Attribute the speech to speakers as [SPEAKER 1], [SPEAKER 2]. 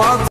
[SPEAKER 1] мат